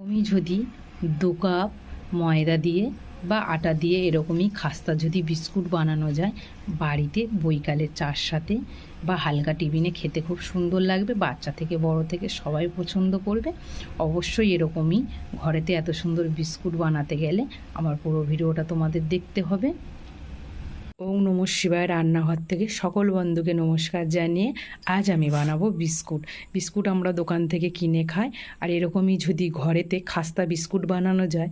তুমি যদি দু কাপ ময়দা দিয়ে বা আটা দিয়ে এরকমই খাস্তা যদি বিস্কুট বানানো যায়, বাড়িতে বৈকালে চার সাথে বা হালকা টিফিনে খেতে খুব সুন্দর লাগবে, বাচ্চা থেকে বড় থেকে সবাই পছন্দ করবে। অবশ্যই এরকমই ঘরেতে এত সুন্দর বিস্কুট বানাতে গেলে আমার পুরো ভিডিওটা তোমাদের দেখতে হবে। ওম নম শিবায় রান্নাঘর থেকে সকল বন্ধুকে নমস্কার জানিয়ে আজ আমি বানাবো বিস্কুট। বিস্কুট আমরা দোকান থেকে কিনে খাই। আর এরকমই যদি ঘরেতে খাস্তা বিস্কুট বানানো যায়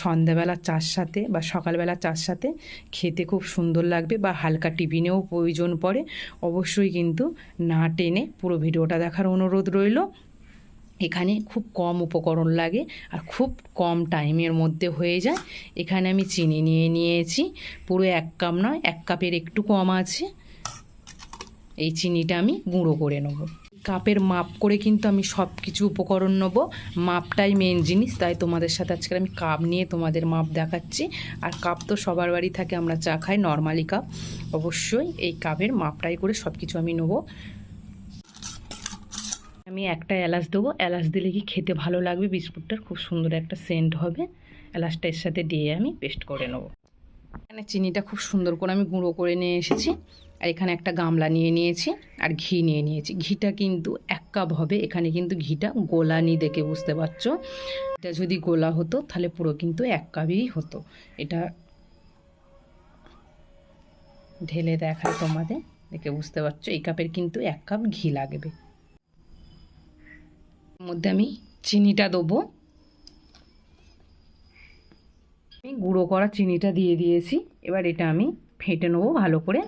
সন্ধ্যাবেলা চার সাথে বা সকালবেলা চার সাথে খেতে খুব সুন্দর লাগবে বা হালকা টিফিনেও প্রয়োজন পড়ে। অবশ্যই কিন্তু না টেনে পুরো ভিডিওটা দেখার অনুরোধ রইল। এখানে খুব কম উপকরণ লাগে আর খুব কম টাইমের মধ্যে হয়ে যায়। এখানে আমি চিনি নিয়ে নিয়েছি, পুরো এক কাপ নয়, এক কাপের একটু কম আছে। এই চিনিটা আমি গুঁড়ো করে নেব। কাপের মাপ করে কিন্তু আমি সব কিছু উপকরণ নেব। মাপটাই মেন জিনিস, তাই তোমাদের সাথে আজকে আমি কাপ নিয়ে তোমাদের মাপ দেখাচ্ছি। আর কাপ তো সবার বাড়ি থাকে, আমরা চা খাই নর্মালি কাপ অবশ্যই এই কাপের মাপটাই করে সব কিছু আমি নেব। আমি একটা এলাচ দেবো। এলাচ দিলে কি খেতে ভালো লাগবে? বিস্কুটটার খুব সুন্দর একটা সেন্ট হবে। এলাচটা এর সাথে দিয়ে আমি পেস্ট করে নেব। এখানে চিনিটা খুব সুন্দর করে আমি গুঁড়ো করে নিয়ে এসেছি। আর এখানে একটা গামলা নিয়ে নিয়েছি আর ঘি নিয়ে নিয়েছি। ঘিটা কিন্তু এক কাপ হবে। এখানে কিন্তু ঘিটা গোলানি দেখে বুঝতে পারছ। এটা যদি গোলা হতো, তাহলে পুরো কিন্তু এক কাপই হতো। এটা ঢেলে দেখায় তোমাদের। দেখে বুঝতে পারছ, এই কাপের কিন্তু এক কাপ ঘি লাগবে। মধ্যে আমি চিনিটা দেবো। আমি গুঁড়ো করা চিনিটা দিয়ে দিয়েছি। এবার এটা আমি ফেটে নেব ভালো করে।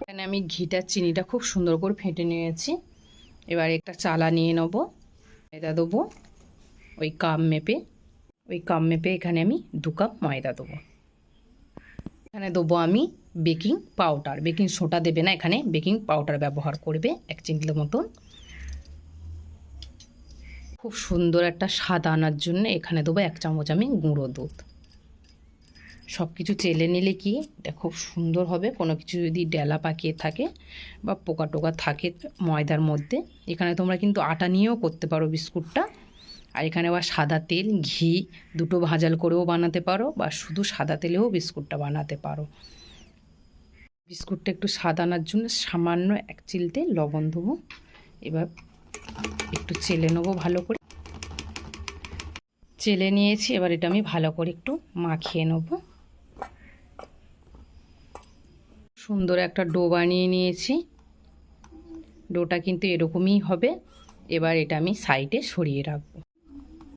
এখানে আমি ঘিটা চিনিটা খুব সুন্দর করে ফেটে নিয়েছি। এবার একটা চালা নিয়ে নেব। ময়দা দেবো ওই কাপ মেপে। ওই কাপ মেপে এখানে আমি দু কাপ ময়দা দেবো। এখানে দেবো আমি বেকিং পাউডার। বেকিং সোডা দেবে না এখানে, বেকিং পাউডার ব্যবহার করবে এক চিমটির মতন। খুব সুন্দর একটা স্বাদ আনার জন্য এখানে দেবো এক চামচ আমি গুঁড়ো দুধ। সব কিছু চেলে নিলে কি, এটা খুব সুন্দর হবে, কোনো কিছু যদি ডেলা পাকিয়ে থাকে বা পোকা টোকা থাকে ময়দার মধ্যে, এখানে তোমরা কিন্তু আটা নিয়েও করতে পারো বিস্কুটটা। আর এখানে বা সাদা তেল, ঘি, দুটো ভাজাল করেও বানাতে পারো বা শুধু সাদা তেলেও বিস্কুটটা বানাতে পারো। বিস্কুটটা একটু সাদা আনার জন্য সামান্য এক চিলতে লবণ দেবো। এবার একটু চেলে নেব ভালো করে। চেলে নিয়েছি, এবার এটা আমি ভালো করে একটু মাখিয়ে নেব। সুন্দর একটা ডো বানিয়ে নিয়েছি। ডোটা কিন্তু এরকমই হবে। এবার এটা আমি সাইডে সরিয়ে রাখব।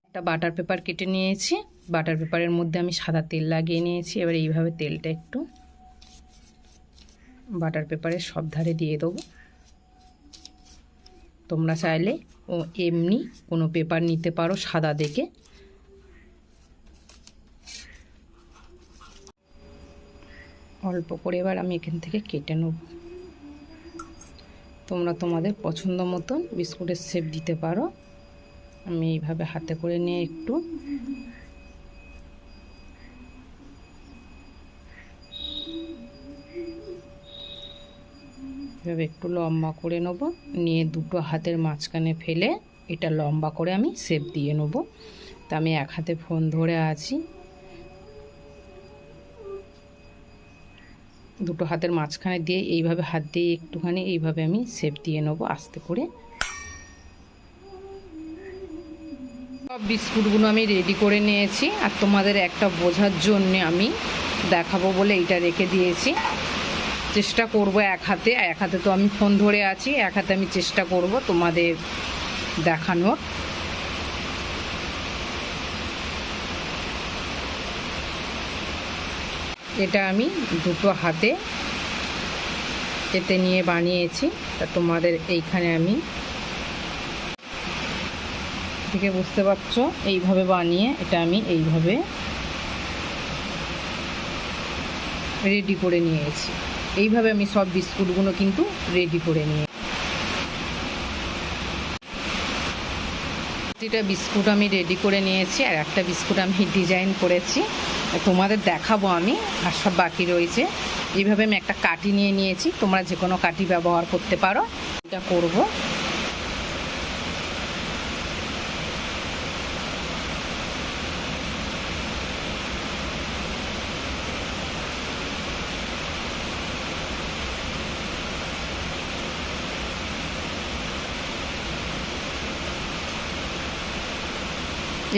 একটা বাটার পেপার কেটে নিয়েছি। বাটার পেপারের মধ্যে আমি সাদা তেল লাগিয়ে নিয়েছি। এবার এইভাবে তেলটা একটু বাটার পেপারের সব ধারে দিয়ে দেবো। তোমরা চাইলে ও এমনি কোনো পেপার নিতে পারো সাদা দেখে। অল্প করে এবার আমি এখান থেকে কেটে নেব। তোমরা তোমাদের পছন্দ মতন বিস্কুটের শেপ দিতে পারো। আমি এইভাবে হাতে করে নিয়ে একটু এভাবে একটু লম্বা করে নেব। নিয়ে দুটো হাতের মাঝখানে ফেলে এটা লম্বা করে আমি শেপ দিয়ে নেব। তা আমি এক হাতে ফোন ধরে আছি। দুটো হাতের মাঝখানে দিয়ে এইভাবে হাত দিয়ে একটুখানি এইভাবে আমি শেপ দিয়ে নেব আস্তে করে। সব বিস্কুটগুলো আমি রেডি করে নিয়েছি। আর তোমাদের একটা বোঝার জন্যে আমি দেখাবো বলে এইটা রেখে দিয়েছি। চেষ্টা করব এক হাতে এক হাতে তো আমি ফোন ধরে আছি, এক হাতে আমি চেষ্টা করব তোমাদের দেখানোর। এটা আমি দুটো হাতে এতে নিয়ে বানিয়েছি, তা তোমাদের এইখানে আমি থেকে বুঝতে পারছ, এইভাবে বানিয়ে এটা আমি এইভাবে রেডি করে নিয়েছি। এইভাবে আমি সব বিস্কুটগুলো কিন্তু রেডি করে নিয়ে প্রতিটা বিস্কুট আমি রেডি করে নিয়েছি, আর একটা বিস্কুট আমি ডিজাইন করেছি। তোমাদের দেখাবো আমি, আর সব বাকি রয়েছে। এইভাবে আমি একটা কাটি নিয়ে নিয়েছি, তোমরা যে কোনো কাটি ব্যবহার করতে পারো। এটা করব।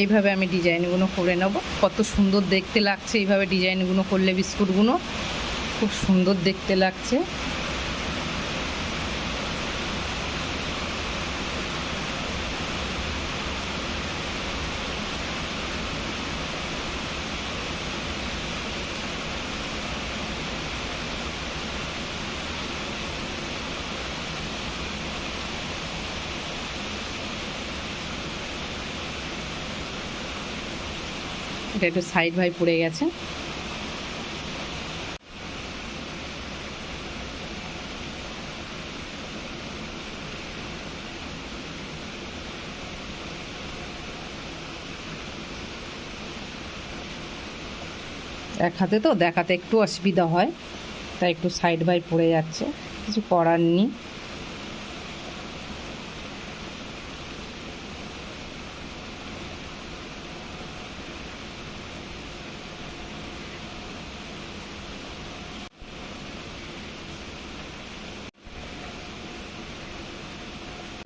এইভাবে আমি ডিজাইনগুলো করে নেব। কত সুন্দর দেখতে লাগছে এইভাবে ডিজাইনগুলো করলে বিস্কুটগুলো। খুব সুন্দর দেখতে লাগছে। এটা একটু সাইড ভাই পড়ে গেছে। এক হাতে তো, দেখাতে একটু অসুবিধা হয়, তাই একটু সাইড বাই পড়ে যাচ্ছে, কিছু করার নেই।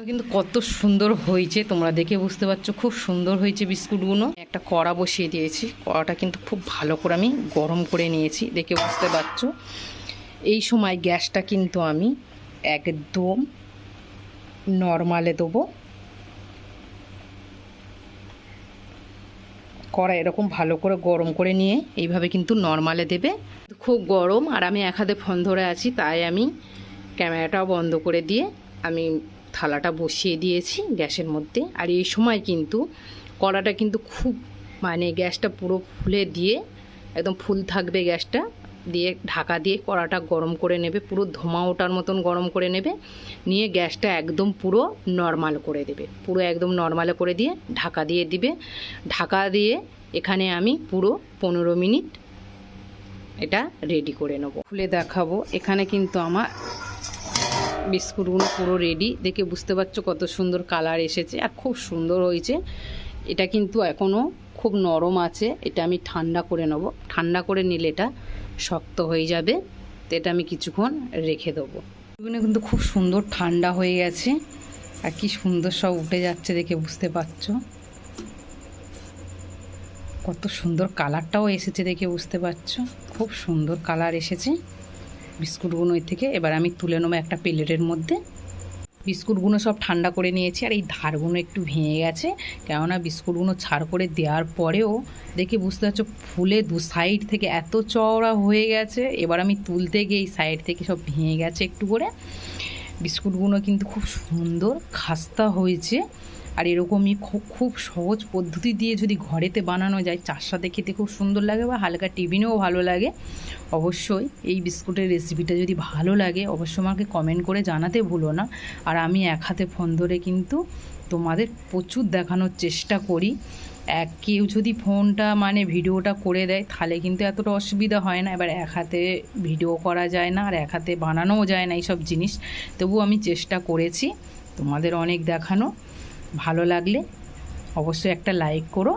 কিন্তু কত সুন্দর হয়েছে, তোমরা দেখে বুঝতে পারছ, খুব সুন্দর হয়েছে বিস্কুটগুলো। একটা কড়া বসিয়ে দিয়েছি, কড়াটা কিন্তু খুব ভালো করে আমি গরম করে নিয়েছি, দেখে বুঝতে পারছ। এই সময় গ্যাসটা কিন্তু আমি একদম নর্মালে দেবো। কড়া এরকম ভালো করে গরম করে নিয়ে এইভাবে কিন্তু নর্মালে দেবে। খুব গরম আর আমি এক হাতে ফোন ধরে আছি, তাই আমি ক্যামেরাটাও বন্ধ করে দিয়ে আমি থালাটা বসিয়ে দিয়েছি গ্যাসের মধ্যে। আর এই সময় কিন্তু কড়াটা কিন্তু খুব মানে গ্যাসটা পুরো ফুলে দিয়ে, একদম ফুল থাকবে গ্যাসটা, দিয়ে ঢাকা দিয়ে কড়াটা গরম করে নেবে, পুরো ধোঁয়া ওঠার মতন গরম করে নেবে, নিয়ে গ্যাসটা একদম পুরো নর্মাল করে দেবে। পুরো একদম নর্মালে করে দিয়ে ঢাকা দিয়ে দিবে। ঢাকা দিয়ে এখানে আমি পুরো পনেরো মিনিট এটা রেডি করে নেব। খুলে দেখাবো। এখানে কিন্তু আমার বিস্কুটগুলো পুরো রেডি দেখে বুঝতে পারছ কত সুন্দর কালার এসেছে আর খুব সুন্দর হয়েছে। এটা কিন্তু এখনও খুব নরম আছে, এটা আমি ঠান্ডা করে নেব। ঠান্ডা করে নিলে এটা শক্ত হয়ে যাবে। তো এটা আমি কিছুক্ষণ রেখে দেবো। এগুলো কিন্তু খুব সুন্দর ঠান্ডা হয়ে গেছে আর কি সুন্দর সব উঠে যাচ্ছে দেখে বুঝতে পারছ। কত সুন্দর কালারটাও এসেছে দেখে বুঝতে পারছ। খুব সুন্দর কালার এসেছে। বিস্কুটগুলো থেকে। এবার আমি তুলে নেব একটা প্লেটের মধ্যে। বিস্কুটগুলো সব ঠান্ডা করে নিয়েছি আর এই ধারগুলো একটু ভেঙে গেছে। কেননা বিস্কুটগুলো ছাড় করে দেওয়ার পরেও দেখে বুঝতে পারছ, ফুলে দু সাইড থেকে এত চওড়া হয়ে গেছে। এবার আমি তুলতে গিয়ে এই সাইড থেকে সব ভেঙে গেছে একটু করে। বিস্কুটগুলো কিন্তু খুব সুন্দর, খাস্তা হয়েছে। আর এরকমই খুব খুব সহজ পদ্ধতি দিয়ে যদি ঘরেতে বানানো যায়, চার সাথে খেতে খুব সুন্দর লাগে বা হালকা টিফিনেও ভালো লাগে, অবশ্যই এই বিস্কুটের রেসিপিটা যদি ভালো লাগে, অবশ্যই আমাকে কমেন্ট করে জানাতে ভুলো না। আর আমি এক হাতে ফোন ধরে কিন্তু তোমাদের প্রচুর দেখানোর চেষ্টা করি। এক কেউ যদি ফোনটা মানে ভিডিওটা করে দেয়, তাহলে কিন্তু এতটা অসুবিধা হয় না। এবার এক হাতে ভিডিও করা যায় না, আর এক হাতে বানানোও যায় না এইসব জিনিস। তবু আমি চেষ্টা করেছি তোমাদের অনেক দেখানো। ভালো লাগলে অবশ্যই একটা লাইক করো।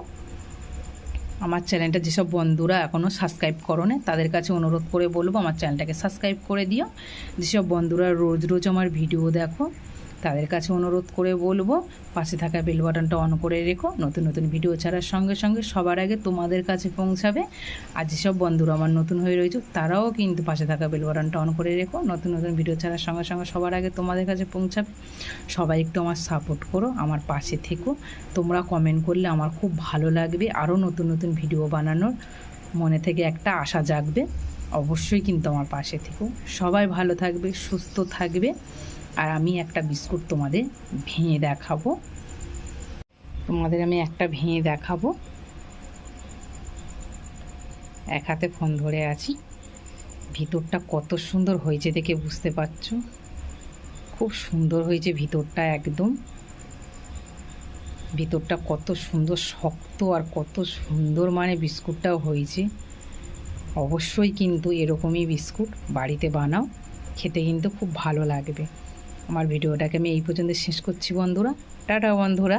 আমার চ্যানেলটা যেসব বন্ধুরা এখনও সাবস্ক্রাইব করো না তাদের কাছে অনুরোধ করে বলব আমার চ্যানেলটাকে সাবস্ক্রাইব করে দিও। যেসব বন্ধুরা রোজ রোজ আমার ভিডিও দেখো তাদের কাছে অনুরোধ করে বলব, পাশে থাকা বেল বাটনটা অন করে রেখো। নতুন নতুন ভিডিও ছাড়ার সঙ্গে সঙ্গে সবার আগে তোমাদের কাছে পৌঁছাবে। আর যেসব বন্ধুরা আমার নতুন হয়ে রয়েছে, তারাও কিন্তু পাশে থাকা বেল বাটনটা অন করে রেখো। নতুন নতুন ভিডিও ছাড়ার সঙ্গে সঙ্গে সবার আগে তোমাদের কাছে পৌঁছাবে। সবাই একটু আমার সাপোর্ট করো, আমার পাশে থেকো। তোমরা কমেন্ট করলে আমার খুব ভালো লাগবে। আরও নতুন নতুন ভিডিও বানানোর মনে থেকে একটা আশা জাগবে। অবশ্যই কিন্তু আমার পাশে থেকো। সবাই ভালো থাকবে, সুস্থ থাকবে। আর আমি একটা বিস্কুট তোমাদের ভেঙে দেখাবো। তোমাদের আমি একটা ভেঙে দেখাবো। এক হাতে ফোন ধরে আছি। ভিতরটা কত সুন্দর হয়েছে দেখে বুঝতে পারছ? খুব সুন্দর হয়েছে ভিতরটা একদম। ভিতরটা কত সুন্দর শক্ত আর কত সুন্দর মানে বিস্কুটটাও হয়েছে। অবশ্যই কিন্তু এরকমই বিস্কুট বাড়িতে বানাও। খেতে কিন্তু খুব ভালো লাগবে। আমার ভিডিওটাকে আমি এই পর্যন্ত শেষ করছি বন্ধুরা। টাটা বন্ধুরা।